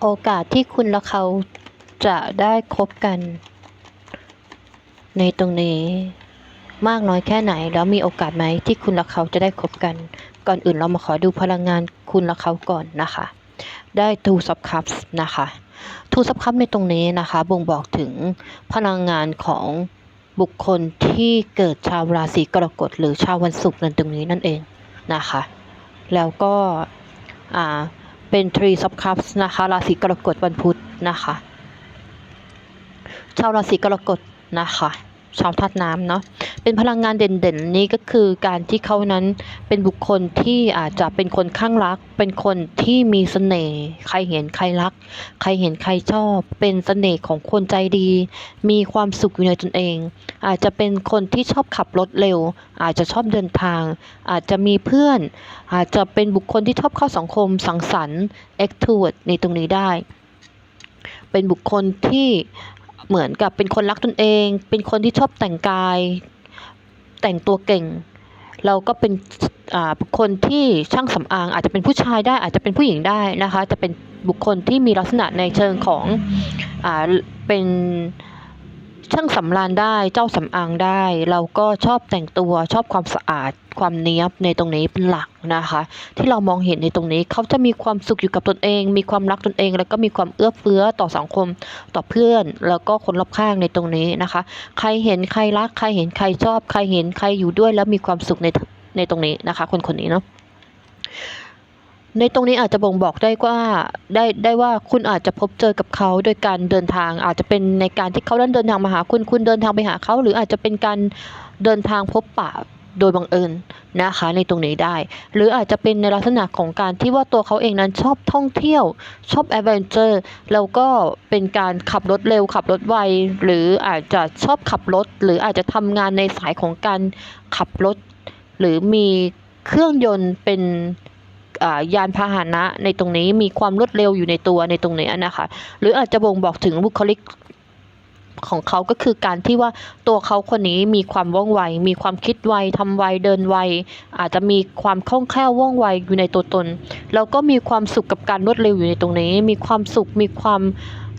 โอกาสที่คุณและเขาจะได้คบกัน ในตรงนี้มากน้อยแค่ไหน แล้วมีโอกาสไหมที่คุณและเขาจะได้คบกัน ก่อนอื่นเรามาขอดูพลังงานคุณและเขาก่อนนะคะ ได้ Two of Cups นะคะ Two of Cups ในตรงนี้นะคะ บ่งบอกถึงพลังงานของบุคคลที่เกิดชาวราศีกรกฎหรือชาววันศุกร์ในตรงนี้นั่นเองนะคะ แล้วก็อ่า เป็น Three of Cups นะคะ ราศีกรกฎวันพุธนะคะ ชาวราศีกรกฎนะคะ ชาวธาตุน้ำเนาะเป็นพลังงานเด่นๆ นี้ก็คือการที่เขานั้นเป็นบุคคลที่อาจจะเป็นคนข้างรัก เป็นคนที่มีเสน่ห์ใครเห็นใครรัก ใครเห็นใครชอบ เป็นเสน่ห์ของคนใจดี มีความสุขอยู่ในตนเอง อาจจะเป็นคนที่ชอบขับรถเร็ว อาจจะชอบเดินทาง อาจจะมีเพื่อน อาจจะเป็นบุคคลที่ชอบเข้าสังคมสังสรรค์ extrovert ในตรงนี้ได้เป็นบุคคลที่ เหมือนกับเป็นคนรักตนเอง เป็นคนที่ชอบแต่งกาย แต่งตัวเก่ง เราก็เป็นอ่าคนที่ช่างสำอาง อาจจะเป็นผู้ชายได้อาจจะเป็นผู้หญิงได้นะคะ จะเป็นบุคคลที่มีลักษณะในเชิงของอ่าเป็น ช่างสำราญได้เจ้าสำอางได้ เราก็ชอบแต่งตัวชอบความสะอาดความเนี้ยบในตรงนี้เป็นหลักนะคะ ที่เรามองเห็นในตรงนี้เขาจะมีความสุขอยู่กับตนเอง มีความรักตนเอง แล้วก็มีความเอื้อเฟื้อต่อสังคมต่อเพื่อน แล้วก็คนรอบข้างในตรงนี้นะคะ ใครเห็นใครรักใครเห็นใครชอบ ใครเห็นใครอยู่ด้วยแล้วมีความสุขในในตรงนี้นะคะ คนคนนี้เนาะ ในตรงนี้อาจจะบ่งบอกได้ว่าได้ได้ว่าคุณอาจจะพบเจอกับเขาโดยการเดินทาง อาจจะเป็นในการที่เขาเดินทางมาหาคุณคุณเดินทางไปหาเขา หรืออาจจะเป็นการเดินทางพบปะโดยบังเอิญนะคะในตรงนี้ได้ หรืออาจจะเป็นในลักษณะของการที่ว่าตัวเขาเองนั้นชอบท่องเที่ยว ชอบแอดเวนเจอร์แล้วก็เป็นการขับรถเร็ว ขับรถไว หรืออาจจะชอบขับรถ หรืออาจจะทำงานในสายของการขับรถ หรือมีเครื่องยนต์เป็น ยานพาหนะในตรงนี้มีความรวดเร็วอยู่ในตัวในตรงนี้นะคะ หรืออาจจะบ่งบอกถึงบุคลิกของเขาก็คือการที่ว่าตัวเขาคนนี้มีความว่องไว มีความคิดไวทำไว เดินไว อาจจะมีความคล่องแคล่วว่องไวอยู่ในตัวตน แล้วก็มีความสุขกับการรวดเร็วอยู่ในตรงนี้ มีความสุข มีความ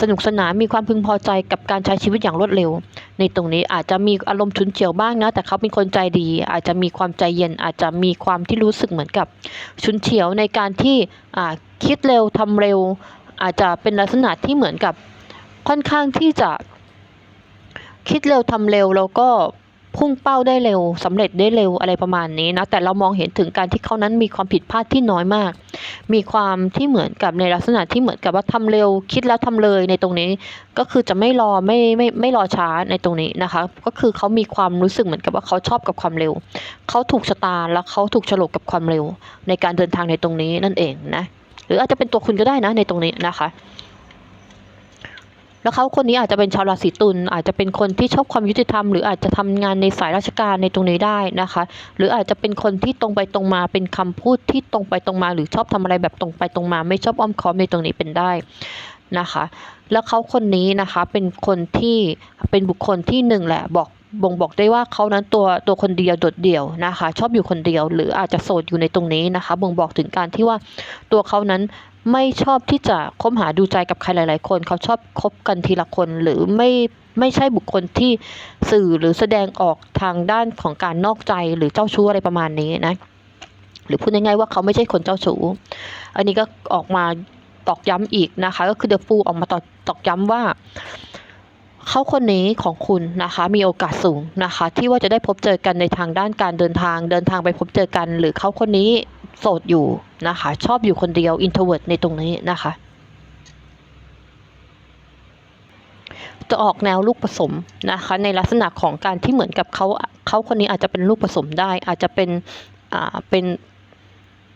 สนุกสนานมีความพึงพอใจกับการใช้ชีวิตอย่างรวดเร็ว ในตรงนี้อาจจะมีอารมณ์ฉุนเฉียวบ้างนะ แต่เขาเป็นคนใจดี อาจจะมีความใจเย็น อาจจะมีความที่รู้สึกเหมือนกับฉุนเฉียวในการที่คิดเร็วทำเร็ว อาจจะเป็นลักษณะที่เหมือนกับค่อนข้างที่จะคิดเร็วทำเร็วแล้วก็ พุ่งเป้าได้เร็วสำเร็จได้เร็วอะไรประมาณนี้นะแต่เรามองเห็นถึงการที่เขานั้นมีความผิดพลาดที่น้อยมาก มีความที่เหมือนกับในลักษณะที่เหมือนกับว่าทำเร็วคิดแล้วทำเลยในตรงนี้ ก็คือจะไม่รอไม่ไม่ไม่รอช้าในตรงนี้นะคะ ก็คือเขามีความรู้สึกเหมือนกับว่าเขาชอบกับความเร็วเขาถูกชะตาแล้วเขาถูกฉลกกับความเร็ว ในการเดินทางในตรงนี้นั่นเองนะหรืออาจจะเป็นตัวคุณก็ได้นะในตรงนี้นะคะ แล้วเขาคนนี้อาจจะเป็นชาวราศีตุลอาจจะเป็นคนที่ชอบความยุติธรรม หรืออาจจะทำงานในสายราชการในตรงนี้ได้นะคะ หรืออาจจะเป็นคนที่ตรงไปตรงมาเป็นคำพูดที่ตรงไปตรงมา หรือชอบทำอะไรแบบตรงไปตรงมา ไม่ชอบอ้อมค้อมในตรงนี้เป็นได้นะคะ แล้วเขาคนนี้นะคะเป็นคนที่เป็นบุคคลที่หนึ่งแหละบอกบ่งบอกได้ว่าเขานั้นตัวตัวคนเดียวโดดเดี่ยวนะคะ ชอบอยู่คนเดียว หรืออาจจะโสดอยู่ในตรงนี้นะคะ บ่งบอกถึงการที่ว่าตัวเขานั้น ไม่ชอบที่จะคบหาดูใจกับใครหลาย ๆ คน เขาชอบคบกันทีละคนหรือไม่ไม่ใช่บุคคลที่สื่อหรือแสดงออกทางด้านของการนอกใจหรือเจ้าชู้อะไรประมาณนี้นะ หรือพูดง่ายๆว่าเขาไม่ใช่คนเจ้าชู้อันนี้ก็ออกมาตอกย้ำอีกนะคะ ก็คือเดอะฟูออกมาตอกตอกย้ำว่า เขาคนนี้ของคุณนะคะ มีโอกาสสูงนะคะ ที่ว่าจะได้พบเจอกันในทางด้านการเดินทาง เดินทางไปพบเจอกัน หรือเขาคนนี้โสดอยู่นะคะ ชอบอยู่คนเดียว introvert ในตรงนี้นะคะ จะออกแนวลูกผสมนะคะ ในลักษณะของการที่เหมือนกับเขาเขาคนนี้อาจจะเป็นลูกผสมได้ อาจจะเป็นอ่าเป็น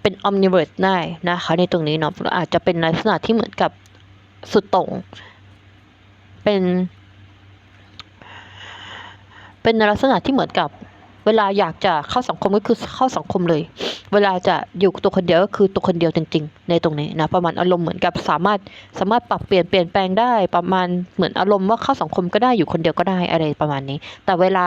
เป็น omnivore ได้นะคะ ในตรงนี้เนาะอาจจะเป็นลักษณะที่เหมือนกับสุดโต่งเป็น เป็นในลักษณะที่เหมือนกับ เวลาอยากจะเข้าสังคมก็คือเข้าสังคมเลย เวลาจะอยู่ตัวคนเดียวก็คือตัวคนเดียวจริง ๆ ในตรงนี้นะประมาณอารมณ์เหมือนกับสามารถสามารถปรับเปลี่ยนเปลี่ยนแปลงได้ประมาณเหมือนอารมณ์ว่าเข้าสังคมก็ได้อยู่คนเดียวก็ได้อะไรประมาณนี้ แต่เวลา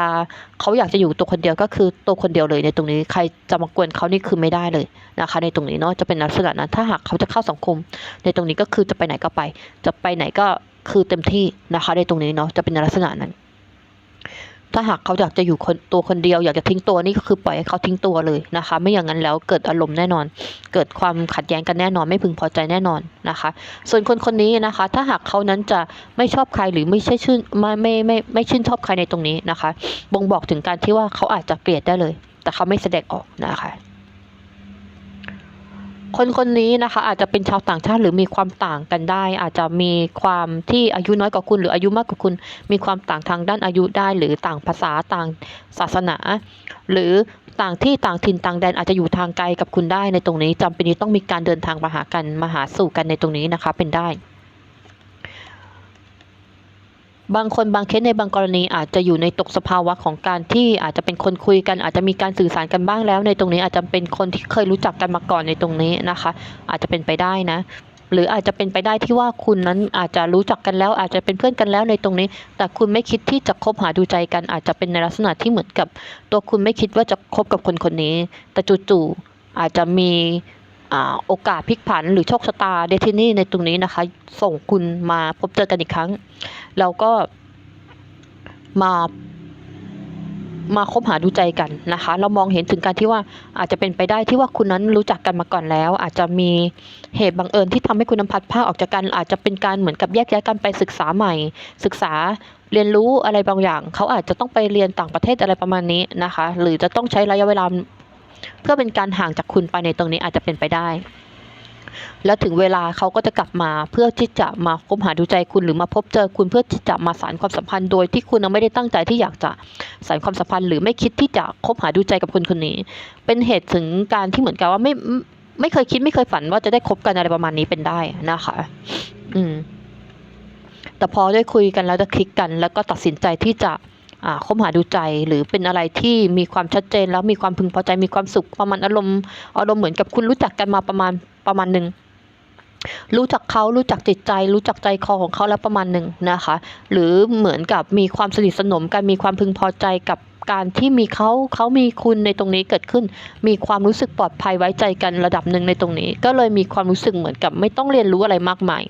เขาอยากจะอยู่ตัวคนเดียวก็คือตัวคนเดียวเลยในตรงนี้ใครจะมากวนเขานี่คือไม่ได้เลยนะคะ ในตรงนี้เนาะจะเป็นลักษณะนั้นถ้าหากเขาจะเข้าสังคม ในตรงนี้ก็คือจะไปไหนก็ไป จะไปไหนก็คือเต็มที่นะคะในตรงนี้เนาะจะเป็นลักษณะนั้น ถ้าหากเขาอยากจะอยู่คนตัวคนเดียว อยากจะทิ้งตัวนี่ก็คือปล่อยให้เขาทิ้งตัวเลยนะคะ ไม่อย่างนั้นแล้วเกิดอารมณ์แน่นอน เกิดความขัดแย้งกันแน่นอน ไม่พึงพอใจแน่นอนนะคะ ส่วนคนคนนี้นะคะ ถ้าหากเขานั้นจะไม่ชอบใครหรือไม่ใช่ชื่นไม่ไม่ไม่ไม่ชื่นชอบใครในตรงนี้นะคะ บ่งบอกถึงการที่ว่าเขาอาจจะเกลียดได้เลย แต่เขาไม่แสดงออกนะคะ คนคนนี้นะคะอาจจะเป็นชาวต่างชาติหรือมีความต่างกันได้ อาจจะมีความที่อายุน้อยกว่าคุณ หรืออายุมากกว่าคุณ มีความต่างทางด้านอายุได้ หรือต่างภาษาต่างศาสนา หรือต่างที่ต่างถิ่นต่างแดนอาจจะอยู่ทางไกลกับคุณได้ในตรงนี้จำเป็นที่ต้องมีการเดินทางมาหากันมาหาสู่กันในตรงนี้นะคะเป็นได้ บางคนบางเคสในบางกรณีอาจจะอยู่ในตกสภาวะของการที่อาจจะเป็นคนคุยกัน อาจจะมีการสื่อสารกันบ้างแล้ว ในตรงนี้อาจจะเป็นคนที่เคยรู้จักกันมาก่อนในตรงนี้นะคะ อาจจะเป็นไปได้นะ หรืออาจจะเป็นไปได้ที่ว่าคุณนั้นอาจจะรู้จักกันแล้ว อาจจะเป็นเพื่อนกันแล้วในตรงนี้ แต่คุณไม่คิดที่จะคบหาดูใจกัน อาจจะเป็นในลักษณะที่เหมือนกับ ตัวคุณไม่คิดว่าจะคบกับคนคนนี้ แต่จู่ๆอาจจะมีอโอกาสพลิกผันหรือโชคชะตาเดทินี่ในตรงนี้นะคะ ส่งคุณมาพบเจอกันอีกครั้ง แล้วก็มามาคบหาดูใจกันนะคะ เรามองเห็นถึงการที่ว่าอาจจะเป็นไปได้ที่ว่าคุณนั้นรู้จักกันมาก่อนแล้ว อาจจะมีเหตุบังเอิญที่ทำให้คุณน้ำพัดผ้าออกจากกัน อาจจะเป็นการเหมือนกับแยกย้ายกันไปศึกษาใหม่ ศึกษาเรียนรู้อะไรบางอย่าง เขาอาจจะต้องไปเรียนต่างประเทศอะไรประมาณนี้นะคะ หรือจะต้องใช้ระยะเวลาเพื่อเป็นการห่างจากคุณไปในตรงนี้อาจจะเป็นไปได้ แล้วถึงเวลาเขาก็จะกลับมาเพื่อที่จะมาคบหาดูใจคุณหรือมาพบเจอคุณเพื่อที่จะมาสานความสัมพันธ์โดยที่คุณไม่ได้ตั้งใจที่อยากจะสานความสัมพันธ์ หรือไม่คิดที่จะคบหาดูใจกับคนคนนี้ เป็นเหตุถึงการที่เหมือนกับว่าไม่ไม่เคยคิดไม่เคยฝันว่าจะได้คบกันอะไรประมาณนี้เป็นได้นะคะ อืมแต่พอได้คุยกันแล้วจะคลิกกัน แล้วก็ตัดสินใจที่จะ คบหาดูใจหรือเป็นอะไรที่มีความชัดเจน แล้วมีความพึงพอใจมีความสุขประมาณอารมณ์อารมณ์เหมือนกับคุณรู้จักกันมาประมาณประมาณหนึ่งรู้จักเขารู้จักจิตใจ รู้จักใจคอของเขาแล้วประมาณหนึ่งนะคะ หรือเหมือนกับมีความสนิทสนมกันมีความพึงพอใจกับการที่มีเขาเขามีคุณในตรงนี้เกิดขึ้น มีความรู้สึกปลอดภัยไว้ใจกันระดับหนึ่งในตรงนี้ ก็เลยมีความรู้สึกเหมือนกับไม่ต้องเรียนรู้อะไรมากมาย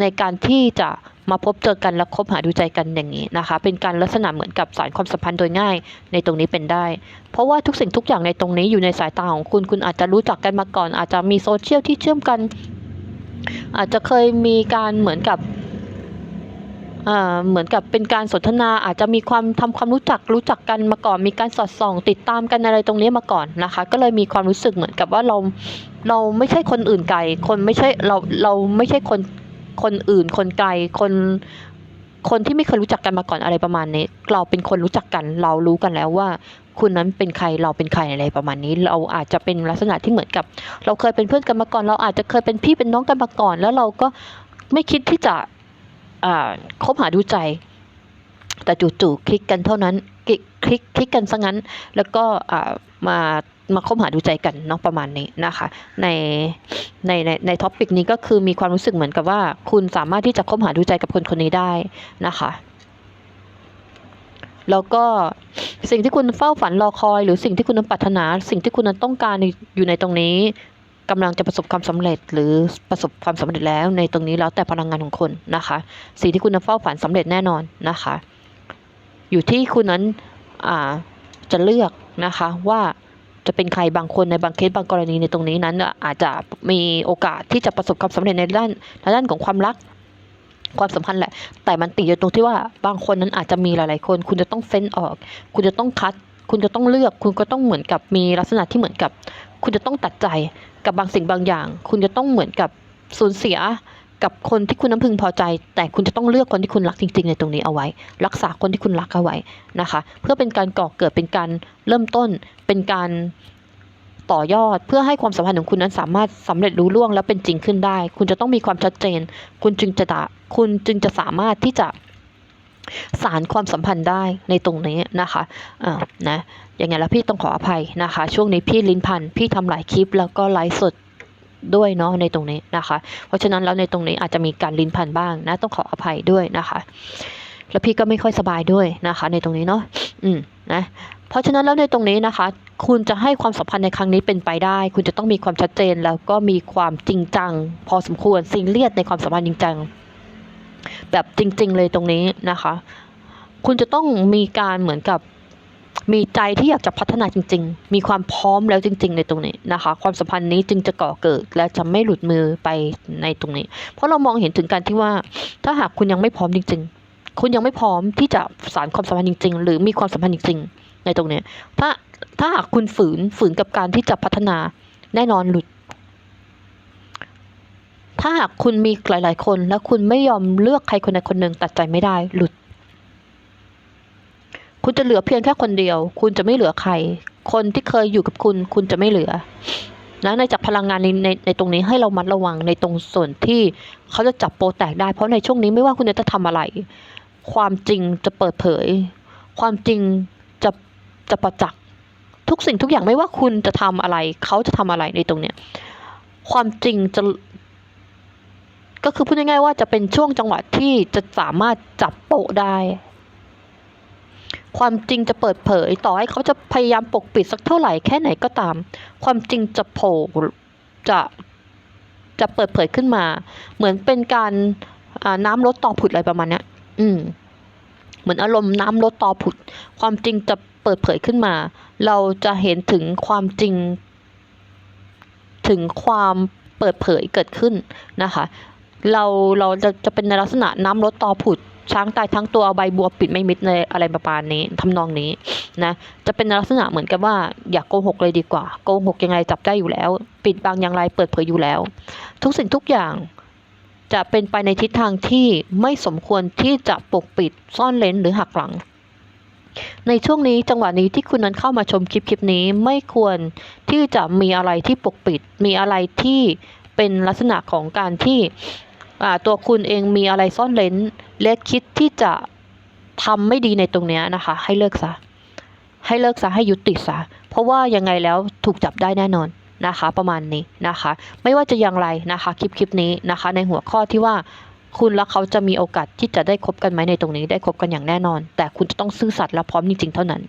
ในการที่จะ มาพบเจอกันและคบหาดูใจกันอย่างนี้นะคะ เป็นการลักษณะเหมือนกับสารความสัมพันธ์โดยง่ายในตรงนี้เป็นได้ เพราะว่าทุกสิ่งทุกอย่างในตรงนี้อยู่ในสายตาของคุณ คุณอาจจะรู้จักกันมาก่อน อาจจะมีโซเชียลที่เชื่อมกัน อาจจะเคยมีการเหมือนกับเหมือนกับเป็นการสนทนาอาจจะมีความทำความรู้จักรู้จักกันมาก่อน มีการสอดส่อง ติดตามกันอะไรตรงนี้มาก่อนนะคะ ก็เลยมีความรู้สึกเหมือนกับว่าเราเราไม่ใช่คนอื่นไกลคนไม่ใช่เราเราไม่ใช่คน คนอื่น คนไกล คนคนที่ไม่เคยรู้จักกันมาก่อนอะไรประมาณนี้ เราเป็นคนรู้จักกัน เรารู้กันแล้วว่าคุณนั้นเป็นใครเราเป็นใครอะไรประมาณนี้ เราอาจจะเป็นลักษณะที่เหมือนกับ เราเคยเป็นเพื่อนกันมาก่อน เราอาจจะเคยเป็นพี่เป็นน้องกันมาก่อน แล้วเราก็ไม่คิดที่จะคบหาดูใจ แต่จู่ๆคลิกกันเท่านั้นคลิกคลิกคลิกกันซะงั้น แล้วก็มา มาคบหาดูใจกันเนาะประมาณนี้นะคะ ในในในในท็อปิกนี้ก็คือมีความรู้สึกเหมือนกับว่า คุณสามารถที่จะคบหาดูใจกับคนคนนี้ได้นะคะแล้วก็สิ่งที่คุณเฝ้าฝันรอคอย หรือสิ่งที่คุณนั้นปรารถนา สิ่งที่คุณนั้นต้องการอยู่ในตรงนี้กำลังจะประสบความสำเร็จ หรือประสบความสำเร็จแล้วในตรงนี้แล้วแต่พลังงานของคนนะคะ สิ่งที่คุณนั้นเฝ้าฝันสำเร็จแน่นอนนะคะ อยู่ที่คุณนั้นจะเลือกนะคะว่า จะเป็นใครบางคนในบางเคสบางกรณีในตรงนี้นั้น อาจจะมีโอกาสที่จะประสบความสำเร็จในด้านในด้านของความรักความสัมพันธ์แหละ แต่มันติดอยู่ตรงที่ว่าบางคนนั้นอาจจะมีหลาย ๆ คน คุณจะต้องเฟ้นออก คุณจะต้องคัด คุณจะต้องเลือก คุณก็ต้องเหมือนกับมีลักษณะที่เหมือนกับ คุณจะต้องตัดใจกับบางสิ่งบางอย่าง คุณจะต้องเหมือนกับสูญเสีย กับคนที่คุณน้ำพึงพอใจ แต่คุณจะต้องเลือกคนที่คุณรักจริง ๆ ในตรงนี้เอาไว้ รักษาคนที่คุณรักเอาไว้นะคะ เพื่อเป็นการก่อเกิดเป็นการเริ่มต้น เป็นการต่อยอดเพื่อให้ความสัมพันธ์ของคุณนั้นสามารถสำเร็จรู้ล่วงและเป็นจริงขึ้นได้ คุณจะต้องมีความชัดเจน คุณจึงจะดะคุณจึงจะสามารถที่จะสารความสัมพันธ์ได้ในตรงนี้นะคะอ่านะยังไงแล้วพี่ต้องขออภัยนะคะ ช่วงนี้พี่ลิ้นพัน พี่ทำหลายคลิปแล้วก็ไลฟ์สด ด้วยเนาะในตรงนี้นะคะ เพราะฉะนั้นแล้วในตรงนี้อาจจะมีการลิ้นพันบ้างนะต้องขออภัยด้วยนะคะ แล้วพี่ก็ไม่ค่อยสบายด้วยนะคะ ในตรงนี้เนาะอืมนะเพราะฉะนั้นแล้วในตรงนี้นะคะ คุณจะให้ความสัมพันธ์ในครั้งนี้เป็นไปได้ คุณจะต้องมีความชัดเจนแล้วก็มีความจริงจัง พอสมควรซีเรียสในความสัมพันธ์จริงจังแบบจริง ๆ เลยตรงนี้นะคะ คุณจะต้องมีการเหมือนกับ มีใจที่อยากจะพัฒนาจริง ๆ มีความพร้อมแล้วจริง ๆ ในตรงนี้นะคะ ความสัมพันธ์นี้จึงจะก่อเกิดและจะไม่หลุดมือไปในตรงนี้ เพราะเรามองเห็นถึงการที่ว่า ถ้าหากคุณยังไม่พร้อมจริง ๆ คุณยังไม่พร้อมที่จะสานความสัมพันธ์จริง ๆ หรือมีความสัมพันธ์จริง ๆ ในตรงนี้ ถ้าถ้าหากคุณฝืนฝืนกับการที่จะพัฒนาแน่นอนหลุด ถ้าหากคุณมีหลาย ๆ คน แล้วคุณไม่ยอมเลือกใครคนใดคนหนึ่งตัดใจไม่ได้หลุด คุณจะเหลือเพียงแค่คนเดียว คุณจะไม่เหลือใคร คนที่เคยอยู่กับคุณ คุณจะไม่เหลือนะในจากพลังงานในในในตรงนี้ให้เรามัดระวังในตรงส่วนที่เขาจะจับโปรแตกได้ เพราะในช่วงนี้ไม่ว่าคุณจะทำอะไร ความจริงจะเปิดเผย ความจริงจะจะประจักษ์ทุกสิ่งทุกอย่างไม่ว่าคุณจะทำอะไร เขาจะทำอะไรในตรงเนี้ยความจริงจะ ก็คือพูดง่ายๆว่าจะเป็นช่วงจังหวะที่จะสามารถจับโปะได้ ความจริงจะเปิดเผย ต่อให้เขาจะพยายามปกปิดสักเท่าไหร่แค่ไหนก็ตาม ความจริงจะโผล่จะจะเปิดเผยขึ้นมา เหมือนเป็นการน้ำลดต่อผุดอะไรประมาณนี้อืม เหมือนอารมณ์น้ำลดต่อผุด ความจริงจะเปิดเผยขึ้นมา เราจะเห็นถึงความจริง ถึงความเปิดเผยเกิดขึ้นนะคะ เราเราจะจะเป็นในลักษณะน้ำลดต่อผุด ช้างตายทั้งตัวเอาใบบัวปิดไม่มิดในอะไรประมาณนี้ทำนองนี้นะจะเป็นลักษณะเหมือนกับว่าอย่ากโกหกเลยดีกว่าโกหกยังไงจับได้อยู่แล้ว ปิดบังอย่างไรเปิดเผยอยู่แล้ว ทุกสิ่งทุกอย่างจะเป็นไปในทิศทางที่ไม่สมควรที่จะปกปิดซ่อนเลนหรือหักหลัง ในช่วงนี้จังหวะนี้ที่คุณนั้นเข้ามาชมคลิปคลิปนี้ไม่ควรที่จะมีอะไรที่ปกปิด มีอะไรที่เป็นลักษณะของการที่ ตัวคุณเองมีอะไรซ่อนเลนและคิดที่จะทำไม่ดีในตรงเนี้ยนะคะ ให้เลิกซะให้เลิกซะให้ยุติซะเพราะว่ายังไงแล้วถูกจับได้แน่นอนนะคะ ประมาณนี้นะคะ ไม่ว่าจะอย่างไรนะคะคลิปคลิปนี้นะคะ ในหัวข้อที่ว่าคุณและเขาจะมีโอกาสที่จะได้คบกันไหมในตรงนี้ได้คบกันอย่างแน่นอน แต่คุณจะต้องซื่อสัตย์และพร้อมจริงๆเท่านั้น